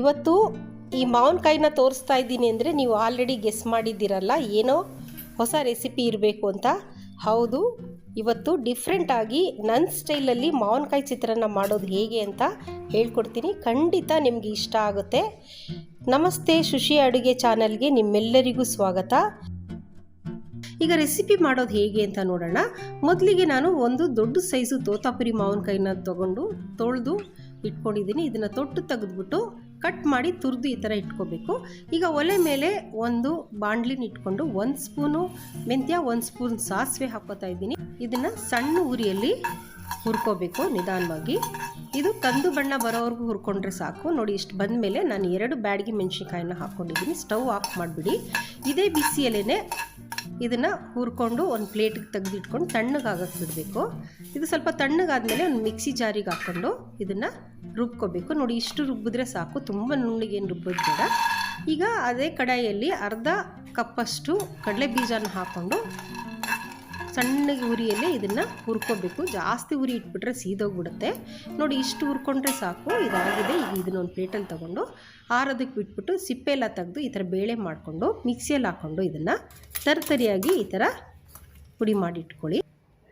ಇವತ್ತು ಈ ಮಾವಿನಕಾಯಿನ ತೋರಿಸ್ತಾ ಇದ್ದೀನಿ ಅಂದರೆ ನೀವು ಆಲ್ರೆಡಿ ಗೆಸ್ ಮಾಡಿದ್ದೀರಲ್ಲ, ಏನೋ ಹೊಸ ರೆಸಿಪಿ ಇರಬೇಕು ಅಂತ. ಹೌದು, ಇವತ್ತು ಡಿಫ್ರೆಂಟಾಗಿ ನನ್ನ ಸ್ಟೈಲಲ್ಲಿ ಮಾವಿನಕಾಯಿ ಚಿತ್ರಾನ್ನ ಮಾಡೋದು ಹೇಗೆ ಅಂತ ಹೇಳ್ಕೊಡ್ತೀನಿ. ಖಂಡಿತ ನಿಮಗೆ ಇಷ್ಟ ಆಗುತ್ತೆ. ನಮಸ್ತೆ, ಶುಶಿ ಅಡುಗೆ ಚಾನಲ್ಗೆ ನಿಮ್ಮೆಲ್ಲರಿಗೂ ಸ್ವಾಗತ. ಈಗ ರೆಸಿಪಿ ಮಾಡೋದು ಹೇಗೆ ಅಂತ ನೋಡೋಣ. ಮೊದಲಿಗೆ ನಾನು ಒಂದು ದೊಡ್ಡ ಸೈಜು ತೋತಾಪುರಿ ಮಾವಿನಕಾಯಿನ ತಗೊಂಡು ತೊಳೆದು ಇಟ್ಕೊಂಡಿದ್ದೀನಿ. ಇದನ್ನು ತೊಟ್ಟು ತೆಗೆದ್ಬಿಟ್ಟು ಕಟ್ ಮಾಡಿ ತುರಿದು ಈ ಥರ ಇಟ್ಕೋಬೇಕು. ಈಗ ಒಲೆ ಮೇಲೆ ಒಂದು ಬಾಣಲಿನ ಇಟ್ಕೊಂಡು ಒಂದು ಸ್ಪೂನು ಮೆಂತ್ಯ, ಒಂದು ಸ್ಪೂನ್ ಸಾಸಿವೆ ಹಾಕೋತಾ ಇದ್ದೀನಿ. ಇದನ್ನು ಸಣ್ಣ ಉರಿಯಲ್ಲಿ ಹುರ್ಕೋಬೇಕು ನಿಧಾನವಾಗಿ. ಇದು ಕಂದು ಬಣ್ಣ ಬರೋವರೆಗೂ ಹುರ್ಕೊಂಡ್ರೆ ಸಾಕು. ನೋಡಿ, ಇಷ್ಟು ಬಂದಮೇಲೆ ನಾನು ಎರಡು ಬ್ಯಾಡಗಿ ಮೆಣಸಿನ್ಕಾಯಿನ ಹಾಕ್ಕೊಂಡಿದ್ದೀನಿ ಸ್ಟವ್ ಆಫ್ ಮಾಡಿಬಿಡಿ. ಇದೇ ಬಿಸಿಯಲ್ಲೇ ಇದನ್ನು ಹುರ್ಕೊಂಡು ಒಂದು ಪ್ಲೇಟಿಗೆ ತೆಗೆದಿಟ್ಕೊಂಡು ತಣ್ಣಗಾಗಕ್ಕೆ ಬಿಡಬೇಕು. ಇದು ಸ್ವಲ್ಪ ತಣ್ಣಗಾದ ಮೇಲೆ ಒಂದು ಮಿಕ್ಸಿ ಜಾರಿಗೆ ಹಾಕ್ಕೊಂಡು ಇದನ್ನು ರುಬ್ಕೋಬೇಕು. ನೋಡಿ, ಇಷ್ಟು ರುಬ್ಬಿದ್ರೆ ಸಾಕು. ತುಂಬ ನುಣ್ಣಗೇನು ರುಬ್ಬೋದು ಬೇಡ ಈಗ ಅದೇ ಕಡಾಯಿಯಲ್ಲಿ ಅರ್ಧ ಕಪ್ಪಷ್ಟು ಕಡಲೆ ಬೀಜನ ಹಾಕ್ಕೊಂಡು ಸಣ್ಣಗೆ ಉರಿಯಲ್ಲಿ ಇದನ್ನು ಹುರ್ಕೋಬೇಕು. ಜಾಸ್ತಿ ಉರಿ ಇಟ್ಬಿಟ್ರೆ ಸೀದೋಗ್ಬಿಡುತ್ತೆ. ನೋಡಿ, ಇಷ್ಟು ಹುರ್ಕೊಂಡ್ರೆ ಸಾಕು. ಇದಾಗಿದೆ. ಈಗ ಇದನ್ನೊಂದು ಪ್ಲೇಟಲ್ಲಿ ತೊಗೊಂಡು ಆರೋದಕ್ಕೆ ಬಿಟ್ಬಿಟ್ಟು ಸಿಪ್ಪೆ ಎಲ್ಲ ತೆಗೆದು ಈ ಥರ ಬೇಳೆ ಮಾಡಿಕೊಂಡು ಮಿಕ್ಸಿಯಲ್ಲಿ ಹಾಕ್ಕೊಂಡು ಇದನ್ನು ತರ್ತರಿಯಾಗಿ ಈ ಥರ ಪುಡಿ ಮಾಡಿ ಇಟ್ಕೊಳ್ಳಿ.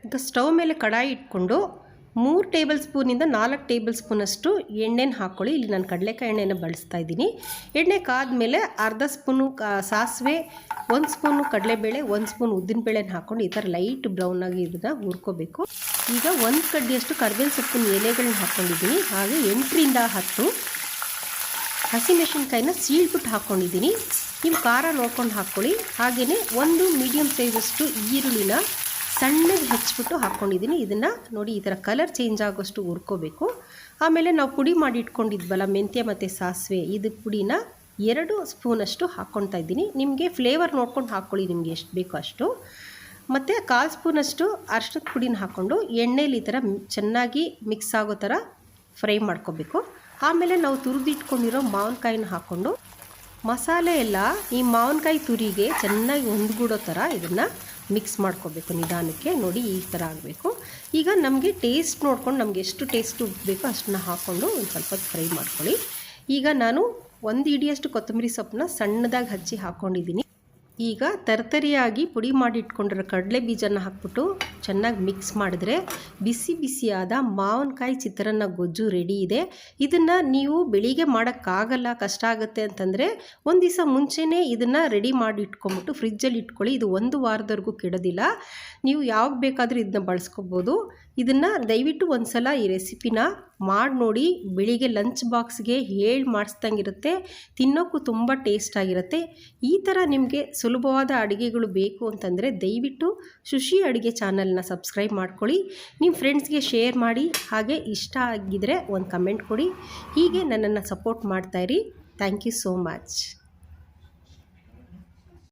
ಈಗ ಸ್ಟವ್ ಮೇಲೆ ಕಡಾಯಿ ಇಟ್ಕೊಂಡು ಮೂರು ಟೇಬಲ್ ಸ್ಪೂನಿಂದ ನಾಲ್ಕು ಟೇಬಲ್ ಸ್ಪೂನಷ್ಟು ಎಣ್ಣೆನ ಹಾಕ್ಕೊಳ್ಳಿ ಇಲ್ಲಿ ನಾನು ಕಡಲೆಕಾಯಿ ಎಣ್ಣೆನ ಬಳಸ್ತಾ ಇದ್ದೀನಿ. ಎಣ್ಣೆ ಕಾದ್ಮೇಲೆ ಅರ್ಧ ಸ್ಪೂನು ಸಾಸಿವೆ, ಒಂದು ಸ್ಪೂನು ಕಡಲೆಬೇಳೆ, ಒಂದು ಸ್ಪೂನ್ ಉದ್ದಿನಬೇಳೆನ ಹಾಕ್ಕೊಂಡು ಈ ಥರ ಲೈಟ್ ಬ್ರೌನಾಗಿ ಇದನ್ನು ಹುರ್ಕೋಬೇಕು. ಈಗ ಒಂದು ಕಡ್ಡಿಯಷ್ಟು ಕರ್ಬೇವಿನ ಸೊಪ್ಪಿನ ಎಲೆಗಳನ್ನ ಹಾಕ್ಕೊಂಡಿದ್ದೀನಿ ಹಾಗೆ ಎಂಟರಿಂದ ಹತ್ತು ಹಸಿಮೆಣಸಿನ್ಕಾಯಿನ ಸೀಳ್ಬಿಟ್ಟು ಹಾಕ್ಕೊಂಡಿದ್ದೀನಿ ನೀವು ಖಾರ ನೋಡ್ಕೊಂಡು ಹಾಕ್ಕೊಳ್ಳಿ. ಹಾಗೆಯೇ ಒಂದು ಮೀಡಿಯಮ್ ಸೈಜಷ್ಟು ಈರುಳ್ಳಿನ ಸಣ್ಣಗೆ ಹೆಚ್ಚಿಬಿಟ್ಟು ಹಾಕ್ಕೊಂಡಿದ್ದೀನಿ. ಇದನ್ನು ನೋಡಿ ಈ ಥರ ಕಲರ್ ಚೇಂಜ್ ಆಗೋಷ್ಟು ಹುರ್ಕೋಬೇಕು. ಆಮೇಲೆ ನಾವು ಪುಡಿ ಮಾಡಿ ಇಟ್ಕೊಂಡಿದ್ವಲ್ಲ, ಮೆಂತ್ಯ ಮತ್ತು ಸಾಸಿವೆ, ಇದು ಪುಡಿನ ಎರಡು ಸ್ಪೂನಷ್ಟು ಹಾಕ್ಕೊತಾ ಇದ್ದೀನಿ. ನಿಮಗೆ ಫ್ಲೇವರ್ ನೋಡ್ಕೊಂಡು ಹಾಕ್ಕೊಳ್ಳಿ, ನಿಮಗೆ ಎಷ್ಟು ಬೇಕೋ ಅಷ್ಟು. ಮತ್ತು ಕಾಲು ಸ್ಪೂನಷ್ಟು ಅರ್ಶದ ಪುಡಿನ ಹಾಕ್ಕೊಂಡು ಎಣ್ಣೆಲಿ ಈ ಥರ ಚೆನ್ನಾಗಿ ಮಿಕ್ಸ್ ಆಗೋ ಥರ ಫ್ರೈ ಮಾಡ್ಕೋಬೇಕು ಆಮೇಲೆ ನಾವು ತುರಿದಿಟ್ಕೊಂಡಿರೋ ಮಾವಿನಕಾಯಿನ ಹಾಕ್ಕೊಂಡು ಮಸಾಲೆ ಎಲ್ಲ ಈ ಮಾವಿನಕಾಯಿ ತುರಿಗೆ ಚೆನ್ನಾಗಿ ಹೊಂದ್ಬಿಡೋ ಥರ ಇದನ್ನು ಮಿಕ್ಸ್ ಮಾಡ್ಕೋಬೇಕು ನಿಧಾನಕ್ಕೆ. ನೋಡಿ ಈ ಥರ ಆಗಬೇಕು. ಈಗ ನಮಗೆ ಟೇಸ್ಟ್ ನೋಡ್ಕೊಂಡು ನಮಗೆ ಎಷ್ಟು ಟೇಸ್ಟ್ ಬೇಕೋ ಅಷ್ಟನ್ನ ಹಾಕ್ಕೊಂಡು ಒಂದು ಸ್ವಲ್ಪ ಫ್ರೈ ಮಾಡ್ಕೊಳ್ಳಿ. ಈಗ ನಾನು ಒಂದು ಇಡಿಯಷ್ಟು ಕೊತ್ತಂಬರಿ ಸೊಪ್ಪನ್ನ ಸಣ್ಣದಾಗಿ ಹಚ್ಚಿ ಹಾಕ್ಕೊಂಡಿದ್ದೀನಿ ಈಗ ತರ್ತರಿಯಾಗಿ ಪುಡಿ ಮಾಡಿ ಇಟ್ಕೊಂಡಿರೋ ಕಡಲೆ ಬೀಜನ ಹಾಕ್ಬಿಟ್ಟು ಚೆನ್ನಾಗಿ ಮಿಕ್ಸ್ ಮಾಡಿದ್ರೆ ಬಿಸಿ ಬಿಸಿಯಾದ ಮಾವಿನಕಾಯಿ ಚಿತ್ರಾನ್ನ ಗೊಜ್ಜು ರೆಡಿ ಇದೆ. ಇದನ್ನು ನೀವು ಬೆಳಿಗ್ಗೆ ಮಾಡೋಕ್ಕಾಗಲ್ಲ, ಕಷ್ಟ ಆಗುತ್ತೆ ಅಂತಂದರೆ ಒಂದು ದಿವಸ ಮುಂಚೆನೇ ಇದನ್ನು ರೆಡಿ ಮಾಡಿ ಇಟ್ಕೊಂಬಿಟ್ಟು ಫ್ರಿಜ್ಜಲ್ಲಿ ಇಟ್ಕೊಳ್ಳಿ. ಇದು ಒಂದು ವಾರದವರೆಗೂ ಕೆಡೋದಿಲ್ಲ. ನೀವು ಯಾವಾಗ ಬೇಕಾದರೂ ಇದನ್ನ ಬಳಸ್ಕೊಬೋದು. ಇದನ್ನು ದಯವಿಟ್ಟು ಒಂದು ಸಲ ಈ ರೆಸಿಪಿನ ಮಾಡಿ ನೋಡಿ, ಬೆಳಿಗ್ಗೆ ಲಂಚ್ ಬಾಕ್ಸ್ಗೆ ಹೇಳಿ ಮಾಡಿಸ್ದಂಗಿರುತ್ತೆ ತಿನ್ನೋಕ್ಕೂ ತುಂಬ ಟೇಸ್ಟ್ ಆಗಿರುತ್ತೆ. ಈ ಥರ ನಿಮಗೆ ಸುಲಭವಾದ ಅಡುಗೆಗಳು ಬೇಕು ಅಂತಂದರೆ ದಯವಿಟ್ಟು ಶುಶಿ ಅಡುಗೆ ಚಾನಲ್ನ ಸಬ್ಸ್ಕ್ರೈಬ್ ಮಾಡ್ಕೊಳ್ಳಿ. ನಿಮ್ಮ ಫ್ರೆಂಡ್ಸ್ಗೆ ಶೇರ್ ಮಾಡಿ, ಹಾಗೆ ಇಷ್ಟ ಆಗಿದ್ದರೆ ಒಂದು ಕಮೆಂಟ್ ಕೊಡಿ. ಹೀಗೆ ನನ್ನನ್ನು ಸಪೋರ್ಟ್ ಮಾಡ್ತಾಯಿರಿ ಥ್ಯಾಂಕ್ ಯು ಸೋ ಮಚ್